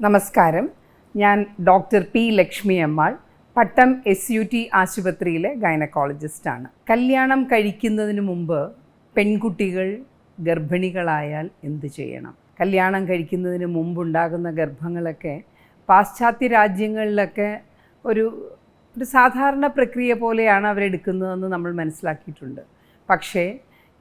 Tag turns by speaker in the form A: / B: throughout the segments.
A: നമസ്കാരം. ഞാൻ doctor P Lakshmi Ammal Pattom S U T ആശുപത്രിയിലെ ഗൈനക്കോളജിസ്റ്റാണ് കല്യാണം കഴിക്കുന്നതിന് മുമ്പ് പെൺകുട്ടികൾ ഗർഭിണികളായാൽ എന്ത് ചെയ്യണം? കല്യാണം കഴിക്കുന്നതിന് മുമ്പുണ്ടാകുന്ന ഗർഭങ്ങളൊക്കെ പാശ്ചാത്യ രാജ്യങ്ങളിലൊക്കെ ഒരു ഒരു സാധാരണ പ്രക്രിയ പോലെയാണ് അവരെടുക്കുന്നതെന്ന് നമ്മൾ മനസ്സിലാക്കിയിട്ടുണ്ട്. പക്ഷേ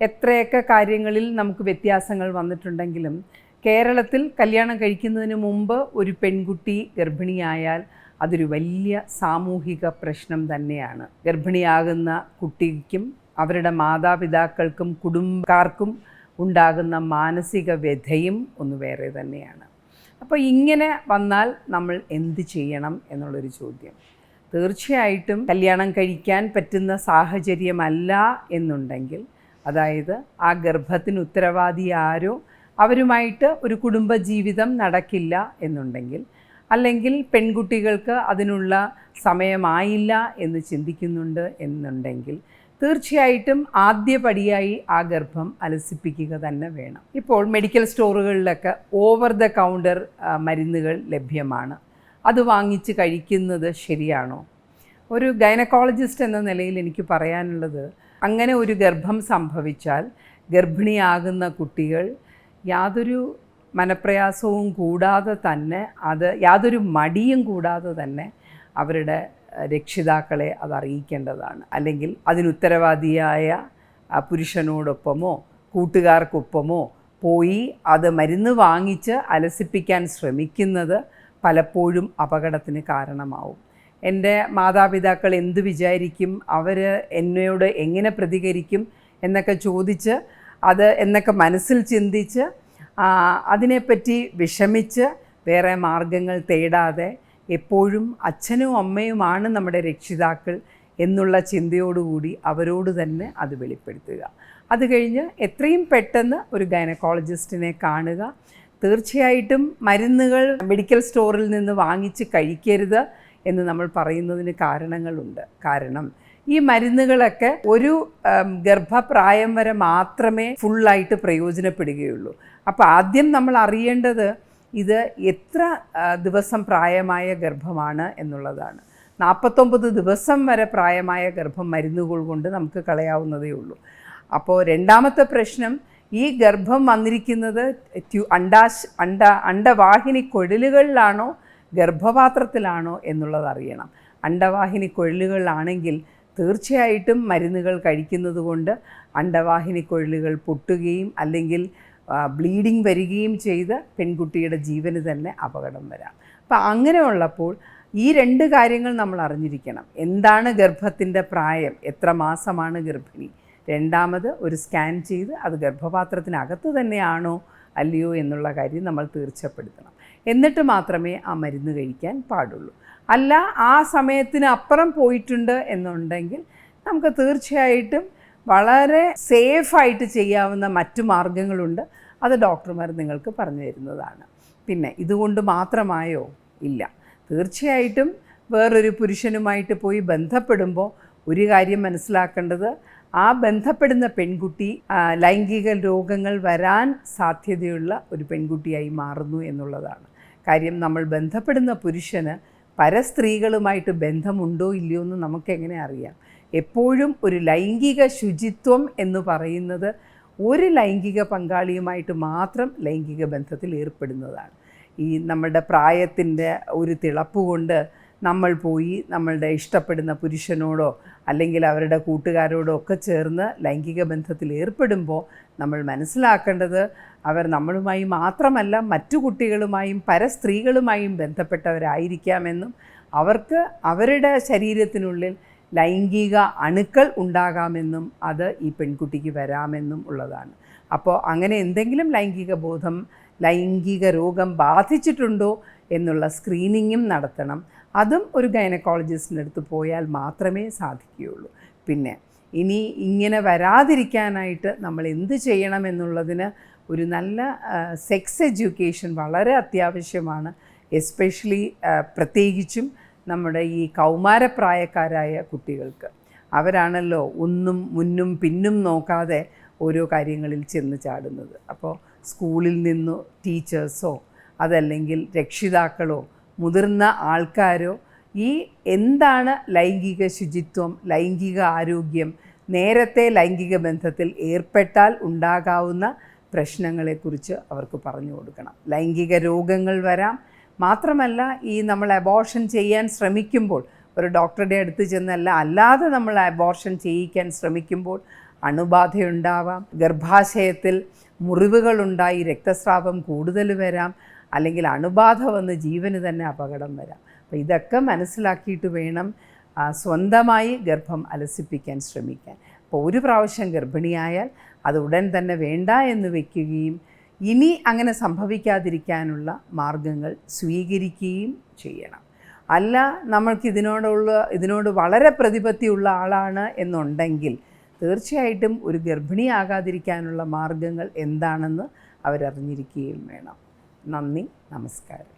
A: എത്രയൊക്കെ കാര്യങ്ങളിൽ നമുക്ക് വ്യത്യാസങ്ങൾ വന്നിട്ടുണ്ടെങ്കിലും കേരളത്തിൽ കല്യാണം കഴിക്കുന്നതിന് മുമ്പ് ഒരു പെൺകുട്ടി ഗർഭിണിയായാൽ അതൊരു വലിയ സാമൂഹിക പ്രശ്നം തന്നെയാണ്. ഗർഭിണിയാകുന്ന കുട്ടിക്കും അവരുടെ മാതാപിതാക്കൾക്കും കുടുംബക്കാർക്കും ഉണ്ടാകുന്ന മാനസിക വ്യഥയും ഒന്ന് വേറെ തന്നെയാണ്. അപ്പോൾ ഇങ്ങനെ വന്നാൽ നമ്മൾ എന്ത് ചെയ്യണം എന്നുള്ളൊരു ചോദ്യം. തീർച്ചയായിട്ടും കല്യാണം കഴിക്കാൻ പറ്റുന്ന സാഹചര്യമല്ല എന്നുണ്ടെങ്കിൽ അതായത് ആ ഗർഭത്തിന് ഉത്തരവാദി ആരോ അവരുമായിട്ട് ഒരു കുടുംബജീവിതം നടക്കില്ല എന്നുണ്ടെങ്കിൽ അല്ലെങ്കിൽ പെൺകുട്ടികൾക്ക് അതിനുള്ള സമയമായില്ല എന്ന് ചിന്തിക്കുന്നുണ്ട് എന്നുണ്ടെങ്കിൽ തീർച്ചയായിട്ടും ആദ്യപടിയായി ആ ഗർഭം അലസിപ്പിക്കുക തന്നെ വേണം. ഇപ്പോൾ മെഡിക്കൽ സ്റ്റോറുകളിലൊക്കെ ഓവർ ദ കൗണ്ടർ മരുന്നുകൾ ലഭ്യമാണ്. അത് വാങ്ങിച്ച് കഴിക്കുന്നത് ശരിയാണോ? ഒരു ഗൈനക്കോളജിസ്റ്റ് എന്ന നിലയിൽ എനിക്ക് പറയാനുള്ളത് അങ്ങനെ ഒരു ഗർഭം സംഭവിച്ചാൽ ഗർഭിണിയാകുന്ന കുട്ടികൾ യാതൊരു മനപ്രയാസവും കൂടാതെ തന്നെ അത് യാതൊരു മടിയും കൂടാതെ തന്നെ അവരുടെ രക്ഷിതാക്കളെ അത് അറിയിക്കേണ്ടതാണ്. അല്ലെങ്കിൽ അതിനുത്തരവാദിയായ പുരുഷനോടൊപ്പമോ കൂട്ടുകാർക്കൊപ്പമോ പോയി അത് മരുന്ന് വാങ്ങിച്ച് അലസിപ്പിക്കാൻ ശ്രമിക്കുന്നത് പലപ്പോഴും അപകടത്തിന് കാരണമാവും. എന്റെ മാതാപിതാക്കൾ എന്ത് വിചാരിക്കും? അവർ എന്നോട് എങ്ങനെ പ്രതികരിക്കും? എന്നൊക്കെ ചോദിച്ച് അത് എന്നൊക്കെ മനസ്സിൽ ചിന്തിച്ച് അതിനെപ്പറ്റി വിഷമിച്ച് വേറെ മാർഗങ്ങൾ തേടാതെ എപ്പോഴും അച്ഛനും അമ്മയുമാണ് നമ്മുടെ രക്ഷിതാക്കൾ എന്നുള്ള ചിന്തയോടുകൂടി അവരോട് തന്നെ അത് വെളിപ്പെടുത്തുക. അത് കഴിഞ്ഞ് എത്രയും പെട്ടെന്ന് ഒരു ഗൈനക്കോളജിസ്റ്റിനെ കാണുക. തീർച്ചയായിട്ടും മരുന്നുകൾ മെഡിക്കൽ സ്റ്റോറിൽ നിന്ന് വാങ്ങിച്ച് കഴിക്കരുത് എന്ന് നമ്മൾ പറയുന്നതിന് കാരണങ്ങളുണ്ട്. കാരണം ഈ മരുന്നുകളൊക്കെ ഒരു ഗർഭപ്രായം വരെ മാത്രമേ ഫുള്ളായിട്ട് പ്രയോജനപ്പെടുകയുള്ളൂ. അപ്പോൾ ആദ്യം നമ്മൾ അറിയേണ്ടത് ഇത് എത്ര ദിവസം പ്രായമായ ഗർഭമാണ് എന്നുള്ളതാണ്. നാൽപ്പത്തൊമ്പത് ദിവസം വരെ പ്രായമായ ഗർഭം മരുന്നുകൾ കൊണ്ട് നമുക്ക് കളയാവുന്നതേ ഉള്ളൂ. അപ്പോൾ രണ്ടാമത്തെ പ്രശ്നം ഈ ഗർഭം വന്നിരിക്കുന്നത് ട്യൂ അണ്ടാശ് അണ്ട അണ്ടവാഹിനി കുഴലുകളിലാണോ ഗർഭപാത്രത്തിലാണോ എന്നുള്ളത് അറിയണം. അണ്ടവാഹിനി കുഴലുകളിലാണെങ്കിൽ തീർച്ചയായിട്ടും മരുന്നുകൾ കഴിക്കുന്നത് കൊണ്ട് അണ്ടവാഹിനി കൊഴിലുകൾ പൊട്ടുകയും അല്ലെങ്കിൽ ബ്ലീഡിങ് വരികയും ചെയ്ത് പെൺകുട്ടിയുടെ ജീവന് തന്നെ അപകടം വരാം. അപ്പം അങ്ങനെയുള്ളപ്പോൾ ഈ രണ്ട് കാര്യങ്ങൾ നമ്മൾ അറിഞ്ഞിരിക്കണം. എന്താണ് ഗർഭത്തിന്റെ പ്രായം? എത്ര മാസമാണ് ഗർഭിണി? രണ്ടാമത് ഒരു സ്കാൻ ചെയ്ത് അത് ഗർഭപാത്രത്തിനകത്ത് തന്നെയാണോ അല്ലയോ എന്നുള്ള കാര്യം നമ്മൾ തീർച്ചപ്പെടുത്തണം. എന്നിട്ട് മാത്രമേ ആ മരുന്ന് കഴിക്കാൻ പാടുള്ളൂ. അല്ല ആ സമയത്തിന് അപ്പുറം പോയിട്ടുണ്ട് എന്നുണ്ടെങ്കിൽ നമുക്ക് തീർച്ചയായിട്ടും വളരെ സേഫായിട്ട് ചെയ്യാവുന്ന മറ്റു മാർഗങ്ങളുണ്ട് അത് ഡോക്ടർമാർ നിങ്ങൾക്ക് പറഞ്ഞു തരുന്നതാണ്. പിന്നെ ഇതുകൊണ്ട് മാത്രമായോ? ഇല്ല. തീർച്ചയായിട്ടും വേറൊരു പുരുഷനുമായിട്ട് പോയി ബന്ധപ്പെടുമ്പോൾ ഒരു കാര്യം മനസ്സിലാക്കേണ്ടത് ആ ബന്ധപ്പെടുന്ന പെൺകുട്ടി ലൈംഗിക രോഗങ്ങൾ വരാൻ സാധ്യതയുള്ള ഒരു പെൺകുട്ടിയായി മാറുന്നു എന്നുള്ളതാണ്. കാര്യം നമ്മൾ ബന്ധപ്പെടുന്ന പുരുഷന് പരസ്ത്രീകളുമായിട്ട് ബന്ധമുണ്ടോ ഇല്ലയോ എന്ന് നമുക്കെങ്ങനെ അറിയാം. എപ്പോഴും ഒരു ലൈംഗിക ശുചിത്വം എന്ന് പറയുന്നത് ഒരു ലൈംഗിക പങ്കാളിയുമായിട്ട് മാത്രം ലൈംഗിക ബന്ധത്തിൽ ഏർപ്പെടുന്നതാണ്. ഈ നമ്മുടെ പ്രായത്തിന്റെ ഒരു തിളപ്പ് കൊണ്ട് നമ്മൾ പോയി നമ്മളുടെ ഇഷ്ടപ്പെടുന്ന പുരുഷനോടോ അല്ലെങ്കിൽ അവരുടെ കൂട്ടുകാരോടോ ഒക്കെ ചേർന്ന് ലൈംഗിക ബന്ധത്തിൽ ഏർപ്പെടുമ്പോൾ നമ്മൾ മനസ്സിലാക്കേണ്ടത് അവർ നമ്മളുമായി മാത്രമല്ല മറ്റു കുട്ടികളുമായും പര സ്ത്രീകളുമായും ബന്ധപ്പെട്ടവരായിരിക്കാമെന്നും അവർക്ക് അവരുടെ ശരീരത്തിനുള്ളിൽ ലൈംഗിക അണുക്കൾ ഉണ്ടാകാമെന്നും അത് ഈ പെൺകുട്ടിക്ക് വരാമെന്നും ഉള്ളതാണ്. അപ്പോൾ അങ്ങനെ എന്തെങ്കിലും ലൈംഗിക ബോധം ലൈംഗിക രോഗം ബാധിച്ചിട്ടുണ്ടോ എന്നുള്ള സ്ക്രീനിങ്ങും നടത്തണം. അതും ഒരു ഗൈനക്കോളജിസ്റ്റിന്റെ അടുത്ത് പോയാൽ മാത്രമേ സാധിക്കുകയുള്ളൂ. പിന്നെ ഇനി ഇങ്ങനെ വരാതിരിക്കാനായിട്ട് നമ്മൾ എന്ത് ചെയ്യണം എന്നുള്ളതിന് ഒരു നല്ല സെക്സ് എഡ്യൂക്കേഷൻ വളരെ അത്യാവശ്യമാണ്. എസ്പെഷ്യലി പ്രത്യേകിച്ചും നമ്മുടെ ഈ കൗമാരപ്രായക്കാരായ കുട്ടികൾക്ക്. അവരാണല്ലോ ഒന്നും മുന്നും പിന്നും നോക്കാതെ ഓരോ കാര്യങ്ങളിൽ ചെന്ന് ചാടുന്നത്. അപ്പോൾ സ്കൂളിൽ നിന്നോ ടീച്ചേഴ്സോ അതല്ലെങ്കിൽ രക്ഷിതാക്കളോ മുതിർന്ന ആൾക്കാരോ ഈ എന്താണ് ലൈംഗിക ശുചിത്വം ലൈംഗിക ആരോഗ്യം നേരത്തെ ലൈംഗിക ബന്ധത്തിൽ ഏർപ്പെട്ടാൽ ഉണ്ടാകാവുന്ന പ്രശ്നങ്ങളെക്കുറിച്ച് അവർക്ക് പറഞ്ഞു കൊടുക്കണം. ലൈംഗിക രോഗങ്ങൾ വരാം. മാത്രമല്ല ഈ നമ്മൾ അബോർഷൻ ചെയ്യാൻ ശ്രമിക്കുമ്പോൾ ഒരു ഡോക്ടറുടെ അടുത്ത് ചെന്നല്ല അല്ലാതെ നമ്മൾ അബോർഷൻ ചെയ്യിക്കാൻ ശ്രമിക്കുമ്പോൾ അണുബാധയുണ്ടാവാം. ഗർഭാശയത്തിൽ മുറിവുകളുണ്ടായി രക്തസ്രാവം കൂടുതൽ വരാം. അല്ലെങ്കിൽ അണുബാധ വന്ന് ജീവന് തന്നെ അപകടം വരാം. അപ്പോൾ ഇതൊക്കെ മനസ്സിലാക്കിയിട്ട് വേണം സ്വന്തമായി ഗർഭം അലസിപ്പിക്കാൻ ശ്രമിക്കാൻ. അപ്പോൾ ഒരു പ്രാവശ്യം ഗർഭിണിയായാൽ അത് ഉടൻ തന്നെ വേണ്ട എന്ന് വയ്ക്കുകയും ഇനി അങ്ങനെ സംഭവിക്കാതിരിക്കാനുള്ള മാർഗങ്ങൾ സ്വീകരിക്കുകയും ചെയ്യണം. അല്ല നമ്മൾക്കിതിനോടുള്ള ഇതിനോട് വളരെ പ്രതിപത്തിയുള്ള ആളാണ് എന്നുണ്ടെങ്കിൽ തീർച്ചയായിട്ടും ഒരു ഗർഭിണിയാകാതിരിക്കാനുള്ള മാർഗങ്ങൾ എന്താണെന്ന് അവരറിഞ്ഞിരിക്കുകയും വേണം. നന്ദി നമസ്കാരം.